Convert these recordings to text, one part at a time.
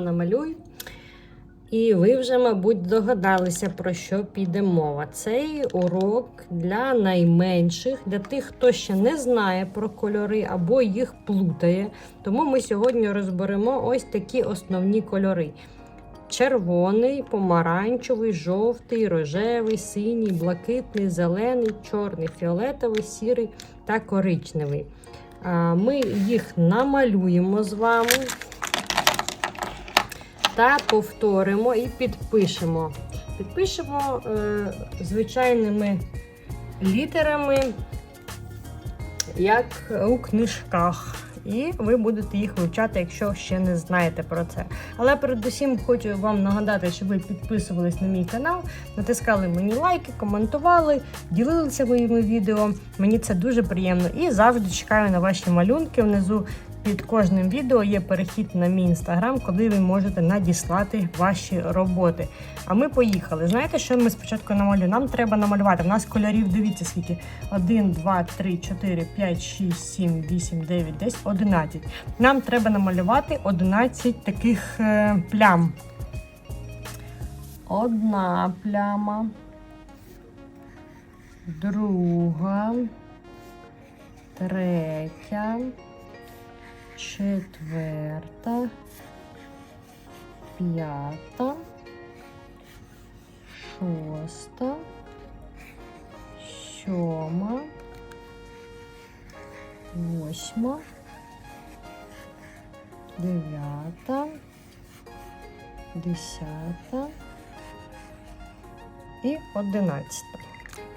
намалюй. І ви вже, мабуть, догадалися, про що піде мова. Цей урок для найменших, для тих, хто ще не знає про кольори або їх плутає. Тому ми сьогодні розберемо ось такі основні кольори: червоний, помаранчевий, жовтий, рожевий, синій, блакитний, зелений, чорний, фіолетовий, сірий та коричневий. Ми їх намалюємо з вами та повторимо і підпишемо. Підпишемо е, звичайними літерами, як у книжках. І ви будете їх вивчати, якщо ще не знаєте про це. Але передусім хочу вам нагадати, щоб ви підписувались на мій канал, натискали мені лайки, коментували, ділилися моїми відео. Мені це дуже приємно. І завжди чекаю на ваші малюнки внизу. Під кожним відео є перехід на мій інстаграм, куди ви можете надіслати ваші роботи. А ми поїхали. Знаєте, що ми спочатку намалюємо? Нам треба намалювати. У нас кольорів, дивіться, скільки: 1, 2, 3, 4, 5, 6, 7, 8, 9, 10, 11. Нам треба намалювати 11 таких е, плям. Одна пляма. Друга. Третя четверта, п'ята, шоста, сьома, восьма, дев'ята, десята і одинадцята.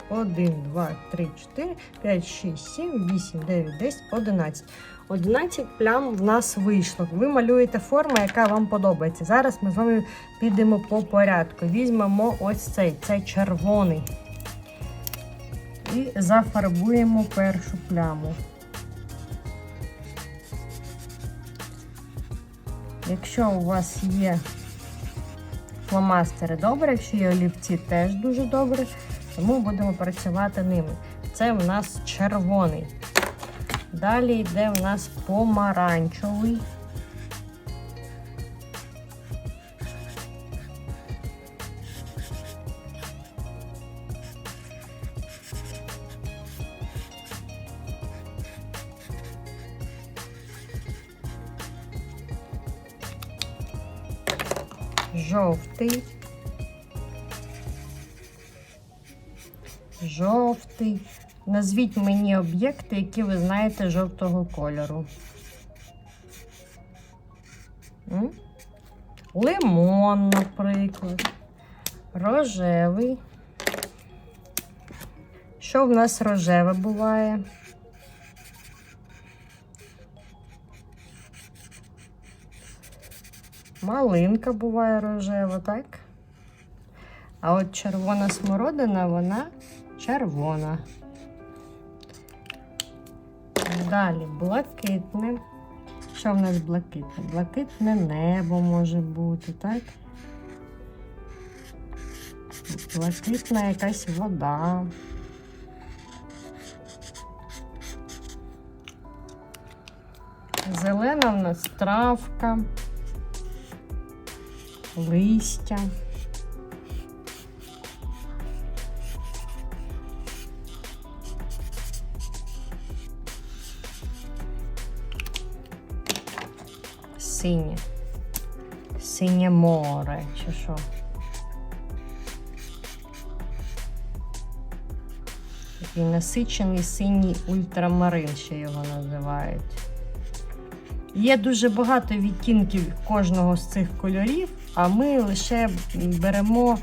1, 2, 3, 4, 5, 6, 7, 8, 9, 10, 11. 11 плям в нас вийшло. Ви малюєте форму, яка вам подобається. Зараз ми з вами підемо по порядку. Візьмемо ось цей, цей червоний. І зафарбуємо першу пляму. Якщо у вас є фломастери добре, якщо є олівці, теж дуже добре. Тому будемо працювати ними. Це в нас червоний. Далі йде в нас помаранчевий. Жовтий. Жовтий. Назвіть мені об'єкти, які ви знаєте жовтого кольору. М? Лимон, наприклад. Рожевий. Що в нас рожеве буває? Малинка буває рожева, так? А от червона смородина, вона червона. Далі блакитне. Що в нас блакитне? Блакитне небо може бути, так? Блакитна якась вода. Зелена в нас травка, листя. Синє. Синє море, чи що? Такий насичений синій ультрамарин, ще його називають. Є дуже багато відтінків кожного з цих кольорів, а ми лише беремо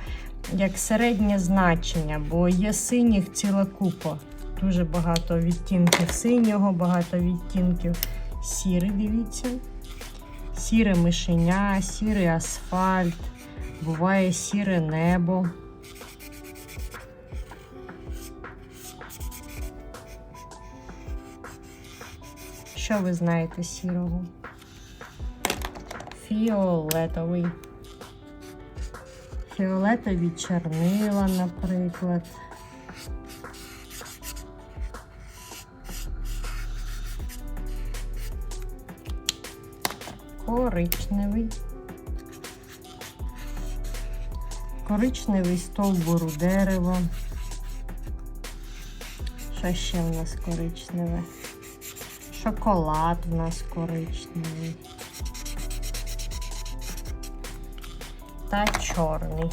як середнє значення, бо є синіх ціла купа. Дуже багато відтінків синього, багато відтінків сірий, дивіться сіре мишеня, сірий асфальт, буває сіре небо. Що ви знаєте сірого? Фіолетовий. Фіолетові чорнила, наприклад. коричневий, коричневий стовбуру дерева. Що ще в нас коричневе? Шоколад в нас коричневий та чорний.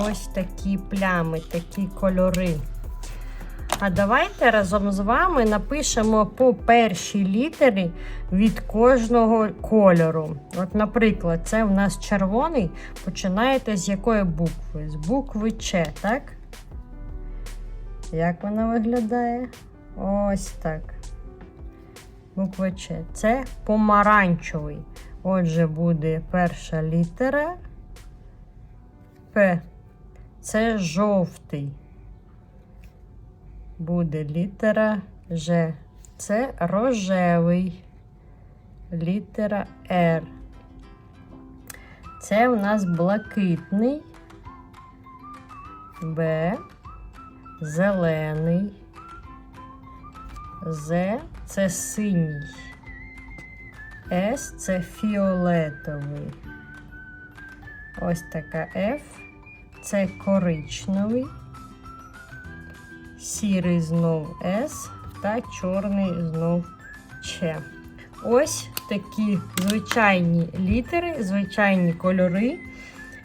Ось такі плями, такі кольори. А давайте разом з вами напишемо по першій літері від кожного кольору. От, наприклад, це в нас червоний. Починаєте з якої букви? З букви Ч, так? Як вона виглядає? Ось так. Буква Ч. Це помаранчевий. Отже, буде перша літера П. Це жовтий. Буде літера Ж. Це рожевий. Літера Р. Це у нас блакитний. Б. Зелений. З це синій. С це фіолетовий. Ось така F. Це коричневий, сірий знов S та чорний знов Ч. Ось такі звичайні літери, звичайні кольори.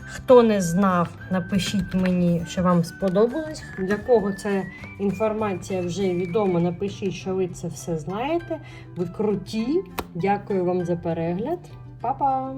Хто не знав, напишіть мені, що вам сподобалось. Для кого ця інформація вже відома, напишіть, що ви це все знаєте. Ви круті. Дякую вам за перегляд. Па-па!